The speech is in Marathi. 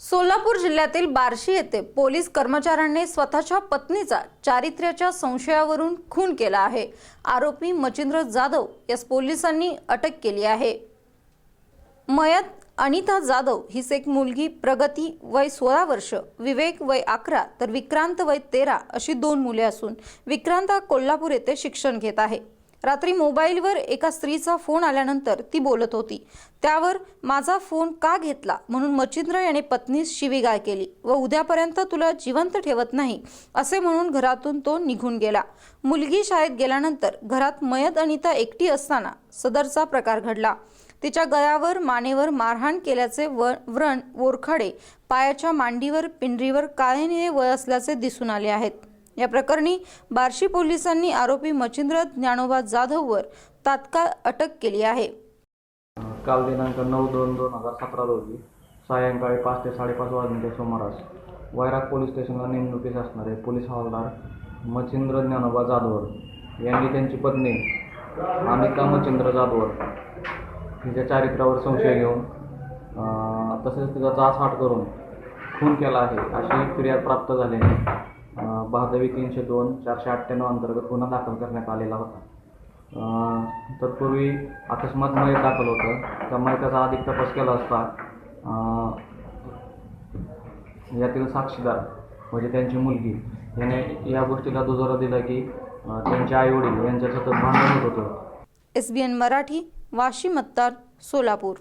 सोलापूर जिल्ह्यातील बार्शी येथे पोलीस कर्मचाऱ्यांनी स्वतःच्या पत्नीचा चारित्र्याच्या संशयावरून खून केला आहे. आरोपी मचिंद्र जाधव यास पोलिसांनी अटक केली आहे. मयत अनिता जाधव हीच एक मुलगी प्रगती वय सोळा वर्ष विवेक वय अकरा तर विक्रांत वय तेरा अशी दोन मुले असून विक्रांत कोल्हापूर येथे शिक्षण घेत आहे. रात्री मोबाईलवर एका स्त्रीचा फोन आल्यानंतर ती बोलत होती. त्यावर माझा फोन का घेतला? म्हणून मचिंद्र याने पत्नीस शिवीगाळ केली. व उद्यापर्यंत तुला जिवंत ठेवत नाही असे म्हणून घरातून तो निघून गेला. मुलगी शाळेत गेल्यानंतर घरात मयत अनिता एकटी असताना सदरचा प्रकार घडला. तिच्या गळ्यावर मानेवर मारहाण केल्याचे व व्रण ओरखडे पायाच्या मांडीवर पिंडरीवर काळे निळे वय असल्याचे दिसून आले आहेत. या प्रकरणी बार्शी पोलिसांनी आरोपी मच्छिंद्र ज्ञानोबा जाधववर तात्काळ अटक केली आहे. काल दिनांक नऊ दोन दोन हजार सतरा रोजी सायंकाळी पाच ते साडेपाच वाजण्याच्या सुमारास वैराग पोलीस स्टेशनला नेमणुकीस असणारे पोलीस हवालदार मच्छिंद्र ज्ञानोबा जाधवर यांनी त्यांची पत्नी अनिता मच्छिंद्र जाधवर तिच्या चारित्र्यावर संशय घेऊन तसेच तिचा जाचहाट करून खून केला आहे अशी फिर्याद प्राप्त झाल्याने बहादवी तीनशे दोन चारशे अठ्ठ्याण्णव अंतर्गत गुन्हा दाखल करण्यात आलेला होता. तत्पूर्वी अकस्मात मयत दाखल होतं. त्या मयताचा अधिक तपास केला असता यातील साक्षीदार म्हणजे त्यांची मुलगी याने या गोष्टीला दुजोरा दिला की त्यांचे त्यांचे आईवडील यांच्या सतत भांडण होत होतं. S B N Marathi Vashi मतदार सोलापूर.